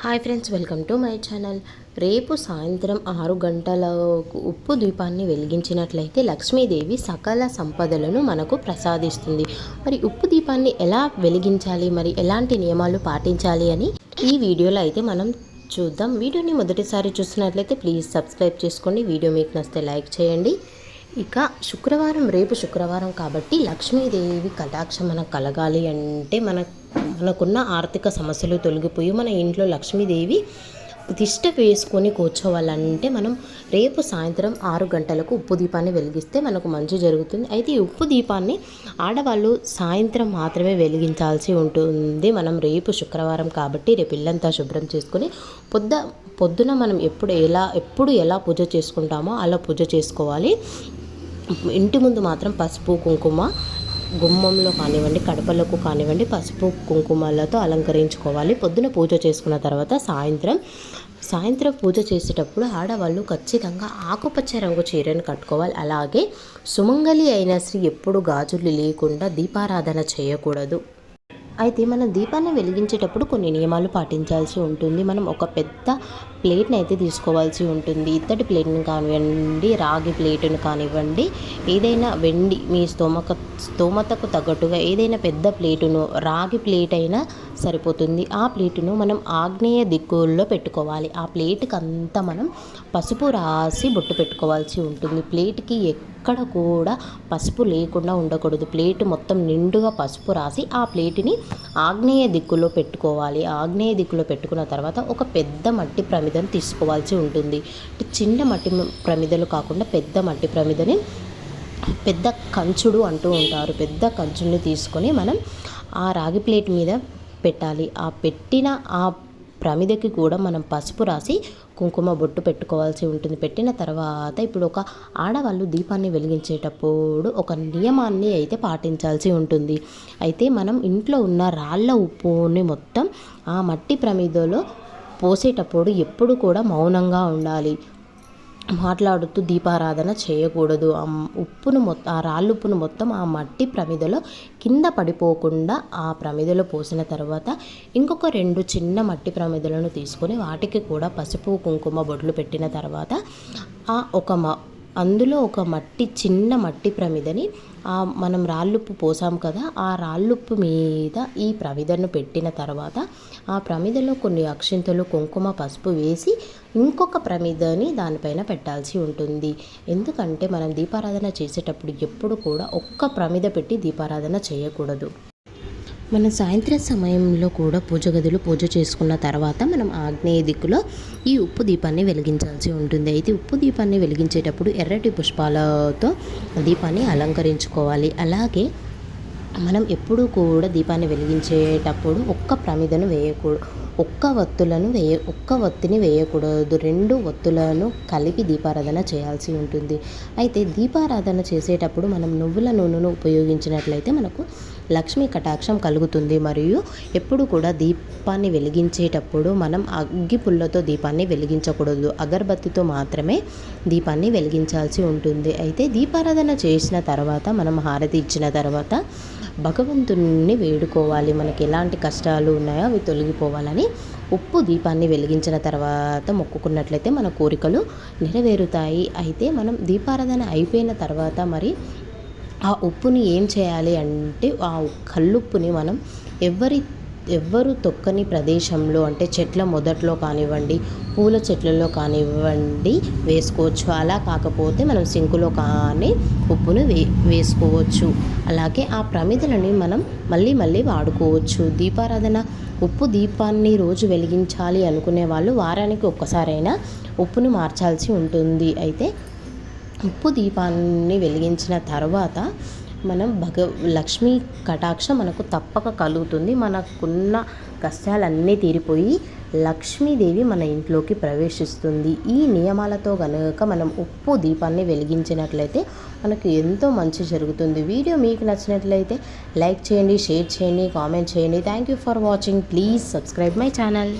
Hi friends welcome to my channel. రేపు సాయంత్రం ఆరు గంటలకు ఉప్పు దీపాన్ని వెలిగించినట్లయితే లక్ష్మీదేవి సకల సంపదలను మనకు ప్రసాదిస్తుంది. మరి ఉప్పు దీపాన్ని ఎలా వెలిగించాలి? మరి ఎలాంటి నియమాలు పాటించాలి అని ఈ వీడియోలో అయితే మనం చూద్దాం. వీడియోని మొదటిసారి చూస్తున్నట్లయితే ప్లీజ్ సబ్స్క్రైబ్ చేసుకోండి. వీడియో మీకు నచ్చితే లైక్ చేయండి. ఇక శుక్రవారం రేపు శుక్రవారం కాబట్టి లక్ష్మీదేవి కటాక్షం మనకు కలగాలి అంటే మన మనకున్న ఆర్థిక సమస్యలు తొలగిపోయి మన ఇంట్లో లక్ష్మీదేవి తిష్ట వేసుకొని కూర్చోవాలంటే మనం రేపు సాయంత్రం ఆరు గంటలకు ఉప్పు దీపాన్ని వెలిగిస్తే మనకు మంచి జరుగుతుంది. అయితే ఈ ఉప్పు దీపాన్ని ఆడవాళ్ళు సాయంత్రం మాత్రమే వెలిగించాల్సి ఉంటుంది. మనం రేపు శుక్రవారం కాబట్టి రేపు ఇల్లంతా శుభ్రం చేసుకొని పొద్దు పొద్దున మనం ఎప్పుడు ఎలా ఎప్పుడు ఎలా పూజ చేసుకుంటామో అలా పూజ చేసుకోవాలి. ఇంటి ముందు మాత్రం పసుపు కుంకుమ గుమ్మంలో కానివ్వండి కడపలకు కానివ్వండి పసుపు కుంకుమలతో అలంకరించుకోవాలి. పొద్దున పూజ చేసుకున్న తర్వాత సాయంత్రం సాయంత్రం పూజ చేసేటప్పుడు ఆడవాళ్ళు ఖచ్చితంగా ఆకుపచ్చ రంగు చీరను కట్టుకోవాలి. అలాగే సుమంగలి అయిన స్త్రీ ఎప్పుడు గాజులు లేకుండా దీపారాధన చేయకూడదు. అయితే మనం దీపాన్ని వెలిగించేటప్పుడు కొన్ని నియమాలు పాటించాల్సి ఉంటుంది. మనం ఒక పెద్ద ప్లేట్ని అయితే తీసుకోవాల్సి ఉంటుంది. ఇత్తడి ప్లేట్ని కానివ్వండి రాగి ప్లేట్ని కానివ్వండి ఏదైనా వెండి మీ స్తోమక స్తోమతకు తగ్గట్టుగా ఏదైనా పెద్ద ప్లేటును రాగి ప్లేట్ అయినా సరిపోతుంది. ఆ ప్లేటును మనం ఆగ్నేయ దిక్కుల్లో పెట్టుకోవాలి. ఆ ప్లేట్కి అంతా మనం పసుపు రాసి బొట్టు పెట్టుకోవాల్సి ఉంటుంది. ప్లేట్కి ఎక్కడ కూడా పసుపు లేకుండా ఉండకూడదు. ప్లేట్ మొత్తం నిండుగా పసుపు రాసి ఆ ప్లేట్ని ఆగ్నేయ దిక్కులో పెట్టుకోవాలి. ఆగ్నేయ దిక్కులో పెట్టుకున్న తర్వాత ఒక పెద్ద మట్టి ప్రమిదను తీసుకోవాల్సి ఉంటుంది. చిన్న మట్టి ప్రమిదలు కాకుండా పెద్ద మట్టి ప్రమిదని పెద్ద కంచుడు అంటూ ఉంటారు. పెద్ద కంచుడిని తీసుకొని మనం ఆ రాగి ప్లేట్ మీద పెట్టాలి. ఆ పెట్టిన ఆ ప్రమిదకి కూడా మనం పసుపు రాసి కుంకుమ బొట్టు పెట్టుకోవాల్సి ఉంటుంది. పెట్టిన తర్వాత ఇప్పుడు ఒక ఆడవాళ్ళు దీపాన్ని వెలిగించేటప్పుడు ఒక నియమాన్ని అయితే పాటించాల్సి ఉంటుంది. అయితే మనం ఇంట్లో ఉన్న రాళ్ళ ఉప్పుని మొత్తం ఆ మట్టి ప్రమిదలో పోసేటప్పుడు ఎప్పుడు కూడా మౌనంగా ఉండాలి. మాట్లాడుతూ దీపారాధన చేయకూడదు. ఆ ఉప్పును మొత్తం ఆ రాళ్ళుప్పును మొత్తం ఆ మట్టి ప్రమిదలో కింద పడిపోకుండా ఆ ప్రమిదలో పోసిన తర్వాత ఇంకొక రెండు చిన్న మట్టి ప్రమిదలను తీసుకొని వాటికి కూడా పసుపు కుంకుమ బొడ్లు పెట్టిన తర్వాత ఆ ఒక అందులో ఒక మట్టి చిన్న మట్టి ప్రమిదని మనం రాళ్ళుప్పు పోసాం కదా ఆ రాళ్ళుప్పు మీద ఈ ప్రమిదను పెట్టిన తర్వాత ఆ ప్రమిదలో కొన్ని అక్షింతలు కుంకుమ పసుపు వేసి ఇంకొక ప్రమిదని దానిపైన పెట్టాల్సి ఉంటుంది. ఎందుకంటే మనం దీపారాధన చేసేటప్పుడు ఎప్పుడు కూడా ఒక్క ప్రమిద పెట్టి దీపారాధన చేయకూడదు. మన సాయంత్రం సమయంలో కూడా పూజ గదిలో పూజ చేసుకున్న తర్వాత మనం ఆగ్నేయ దిక్కులో ఈ ఉప్పు దీపాన్ని వెలిగించాల్సి ఉంటుంది. అయితే ఉప్పు దీపాన్ని వెలిగించేటప్పుడు ఎర్రటి పుష్పాలతో దీపాన్ని అలంకరించుకోవాలి. అలాగే మనం ఎప్పుడూ కూడా దీపాన్ని వెలిగించేటప్పుడు ఒక్క ప్రమిదను వేయకూడదు. ఒక్క వత్తులను వేయ ఒక్క వత్తిని వేయకూడదు. రెండు వత్తులను కలిపి దీపారాధన చేయాల్సి ఉంటుంది. అయితే దీపారాధన చేసేటప్పుడు మనం నువ్వుల నూనెను ఉపయోగించినట్లయితే మనకు లక్ష్మీ కటాక్షం కలుగుతుంది. మరియు ఎప్పుడు కూడా దీపాన్ని వెలిగించేటప్పుడు మనం అగ్గి పుల్లతో దీపాన్ని వెలిగించకూడదు. అగరబత్తితో మాత్రమే దీపాన్ని వెలిగించాల్సి ఉంటుంది. అయితే దీపారాధన చేసిన తర్వాత మనం హారతి ఇచ్చిన తర్వాత భగవంతుని వేడుకోవాలి. మనకి ఎలాంటి కష్టాలు ఉన్నాయో అవి తొలగిపోవాలని ఉప్పు దీపాన్ని వెలిగించిన తర్వాత మొక్కుకున్నట్లయితే మన కోరికలు నెరవేరుతాయి. అయితే మనం దీపారాధన అయిపోయిన తర్వాత మరి ఆ ఉప్పుని ఏం చేయాలి అంటే ఆ కల్లుప్పుని మనం ఎవరి ఎవ్వరు తొక్కని ప్రదేశంలో అంటే చెట్ల మొదట్లో కానివ్వండి పూల చెట్లలో కానివ్వండి వేసుకోవచ్చు. అలా కాకపోతే మనం సింకులో కానీ ఉప్పును వే వేసుకోవచ్చు. అలాగే ఆ ప్రమిదలని మనం మళ్ళీ మళ్ళీ వాడుకోవచ్చు. దీపారాధన ఉప్పు దీపాన్ని రోజు వెలిగించాలి అనుకునే వాళ్ళు వారానికి ఒక్కసారైనా ఉప్పును మార్చాల్సి ఉంటుంది. అయితే ఉప్పు దీపాన్ని వెలిగించిన తర్వాత మనం భగ లక్ష్మీ కటాక్షం మనకు తప్పక కలుగుతుంది. మనకున్న కష్టాలన్నీ తీరిపోయి లక్ష్మీదేవి మన ఇంట్లోకి ప్రవేశిస్తుంది. ఈ నియమాలతో కనుక మనం ఉప్పు దీపాన్ని వెలిగించినట్లయితే మనకు ఎంతో మంచి జరుగుతుంది. వీడియో మీకు నచ్చినట్లయితే లైక్ చేయండి షేర్ చేయండి కామెంట్ చేయండి. Thank you for watching please subscribe my channel